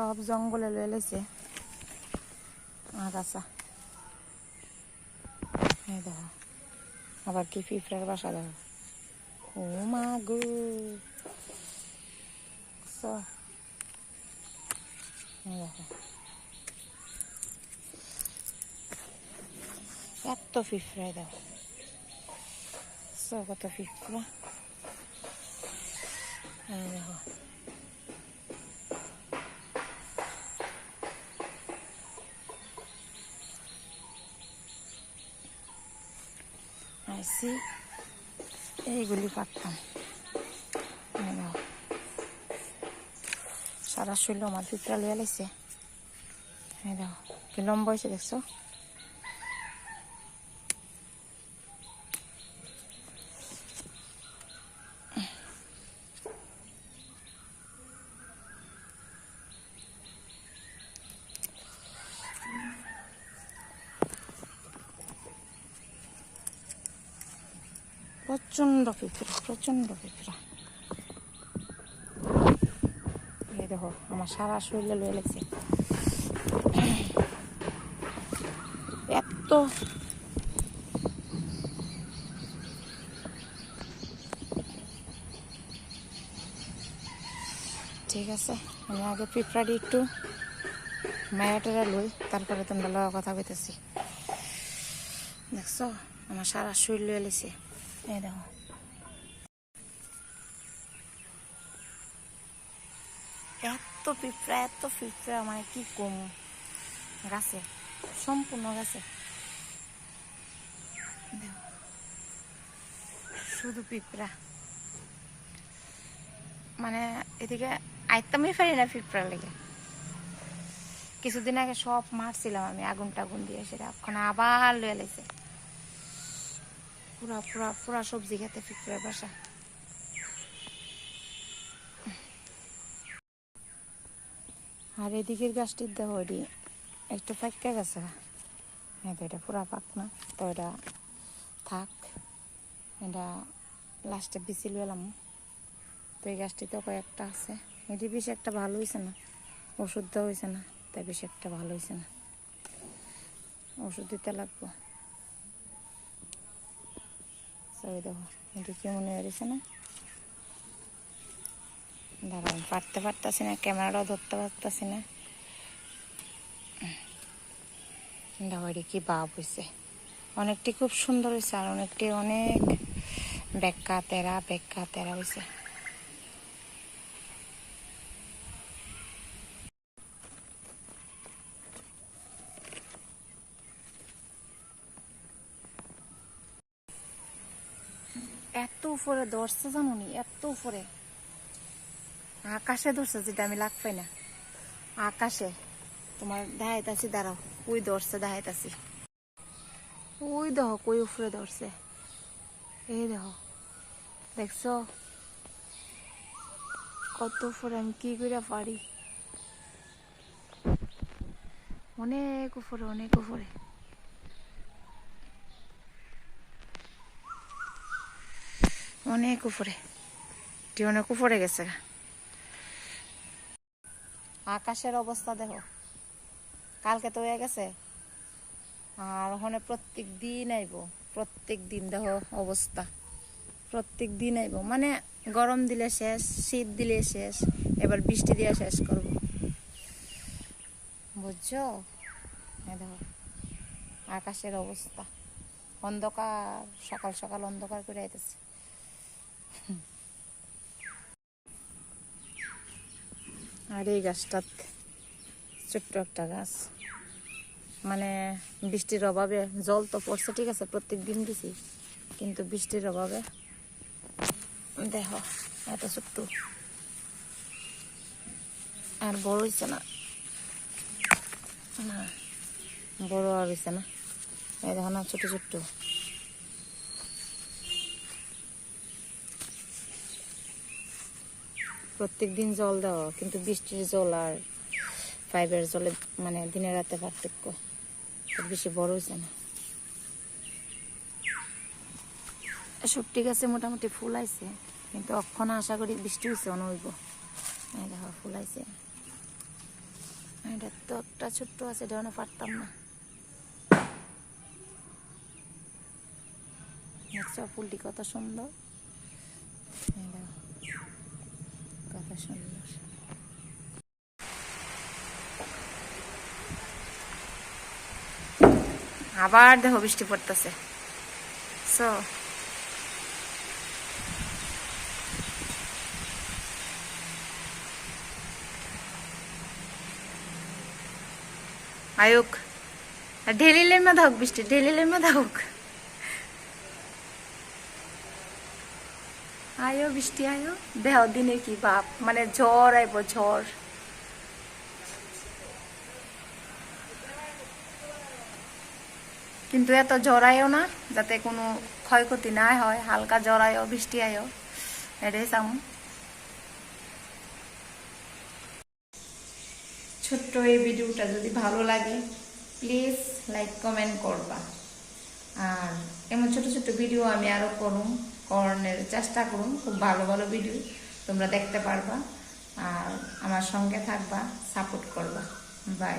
সব জঙ্গলে লয়ে লেছে আগাছা। দেখো। আবার কি পিঁপড়ার বাসা দেখো। ও মা গো। এত পিঁপড়া দেখো। কত পিঁপড়া। দেখো। আইসি এইগুলি দেখো সারা শরীর আমার পিঁপড়া লুয়ে লাইছে দেখো কি লম্বা হয়েছে দেখছ? প্রচণ্ড পিঁপড়া প্রচণ্ড পিঁপড়া। এই দেখো, আমার সারা শরীরে লয়ে লেগেছে। এত ঠিক আছে, আমি আগে পিঁপড়াটি একটু মায়াটারা লই, তারপরে তোমরা লওয়া কথা কইতেছি। দেখছ, আমার সারা শরীর লয়ে লেছে দেখো। এত পিঁপড়া এত পিঁপড়া মানে কি কম? গাছে, সম্পূর্ণ গাছে। শুধু পিঁপড়া। মানে এদিকে আইতামই পারি না পিঁপড়া লেগে। কিছুদিন আগে সব মারছিলাম আমি আগুন টাগুন দিয়ে সেটা। এখন আবার লয়ে লেছে পুরা পুরা পুরা সবজি খেতে পিঁপড়ার বাসা। আর এদিকের গাছটির দেখো এটি একটু ফাঁকা গেছে। হ্যাঁ তো এটা পুরা পাক না, তো এটা থাক। এটা লাস্টে বিছিল এলাম তো এই গাছটিতে কয়েকটা আছে। এটি বেশি একটা ভালো হয়েছে না, ওষুধ দেওয়া হয়েছে না, তাই বেশি একটা ভালো হয়েছে না। ওষুধ দিতে লাগবো। সবাই দেখো, এটি মনে হয়েছে না? দাঁড়ান পারতে পারতাছি না, ক্যামেরাটাও ধরতে পারতাছি না। দেখো এটা কি বাপ হয়েছে অনেকটি খুব সুন্দর হয়েছে আর অনেকটি অনেক বেকা তেরা বেকা তেরা হয়েছে এত উপরে ধরছে জানো নি এত উপরে। আকাশে ধরছে যেটা আমি লাগ পাই না। আকাশে। তোমার দেখাইতাছি, দাঁড়াও। ওই ধরছে দেখাইতাছি। ওই দেখো কই উপরে ধরছে এই দেখো। দেখছ? কত উপরে আমি কি করে পারি? অনেক উপরে অনেক উপরে। অনেক উপরে। এটি অনেক উপরে গেছে আকাশের অবস্থা দেখো। কালকে তো হয়ে গেছে। আর ওখানে প্রত্যেক দিন আইব। প্রত্যেক দিন দেখো অবস্থা। প্রত্যেক দিন আইব। মানে গরম দিলে শেষ, শীত দিলে শেষ, এবার বৃষ্টি দিয়ে শেষ করব। বুঝছ? দেখো, আকাশের অবস্থা। অন্ধকার, সকাল সকাল অন্ধকার করে আইতেছে। আর এই গাছটাত ছোট্ট একটা গাছ। মানে বৃষ্টির অভাবে জল তো পড়ছে, ঠিক আছে প্রত্যেক দিন দিছি, কিন্তু বৃষ্টির অভাবে দেখো, এত ছোট্ট। আর বড় হয়েছে না। বড় আর হয়েছে না। এই না, ছোট ছোট্ট। প্রত্যেক দিন জল দেওয়া, কিন্তু বৃষ্টির জল আর পাইপের জলে মানে দিনে রাতে পার্থক্য। বেশি বড় হয়েছে না। সব ঠিক আছে, মোটামুটি ফুল আইছে, কিন্তু অক্ষণ আশা করি বৃষ্টি হয়েছে অনইব এই দেখো, ফুল আইছে। এটা তো একটা ছোট্ট আছে, এটা অনেক পারতাম না। ফুলটি কত সুন্দর? কত সুন্দর আবার দেখো বৃষ্টি পড়তেছে। সো আয়ুক ঢেলিলের মধ্যে হোক বৃষ্টি, ঢেলিলের মধ্যে হোক। আয়ো, বৃষ্টি আয়ো? দেহ, দিনে কি বাপ? মানে ঝড় আইব, ঝড়। কিন্তু এত জড়ায়ও না, যাতে কোনো ক্ষয়ক্ষতি না হয়। হালকা জড়ায়ও বৃষ্টি আয়ও এটাই চাম ছোট্ট এই ভিডিওটা যদি ভালো লাগে, প্লিজ লাইক, কমেন্ট করবা। আর এমন ছোট ছোট ভিডিও আমি আরও করুম। করণের চেষ্টা করুন, খুব ভালো ভালো ভিডিও তোমরা দেখতে পারবা। আর আমার সঙ্গে থাকবা সাপোর্ট করবা। বাই